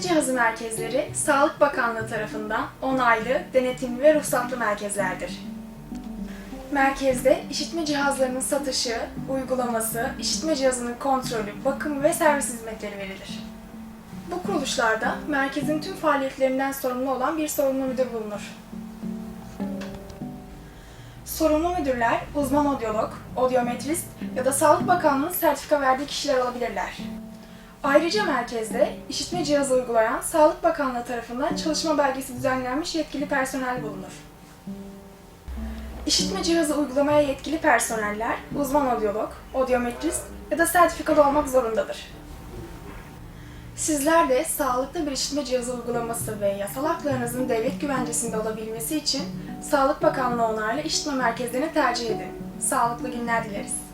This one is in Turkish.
cihazı merkezleri Sağlık Bakanlığı tarafından onaylı, denetimli ve ruhsatlı merkezlerdir. Merkezde işitme cihazlarının satışı, uygulaması, işitme cihazının kontrolü, bakımı ve servis hizmetleri verilir. Bu kuruluşlarda merkezin tüm faaliyetlerinden sorumlu olan bir sorumlu müdür bulunur. Sorumlu müdürler uzman odyolog, odyometrist ya da Sağlık Bakanlığı'nın sertifika verdiği kişiler olabilirler. Ayrıca merkezde işitme cihazı uygulayan Sağlık Bakanlığı tarafından çalışma belgesi düzenlenmiş yetkili personel bulunur. İşitme cihazı uygulamaya yetkili personeller uzman odyolog, odyometrist ya da sertifikalı olmak zorundadır. Sizler de sağlıklı bir işitme cihazı uygulaması ve yasal haklarınızın devlet güvencesinde olabilmesi için Sağlık Bakanlığı onaylı işitme merkezlerini tercih edin. Sağlıklı günler dileriz.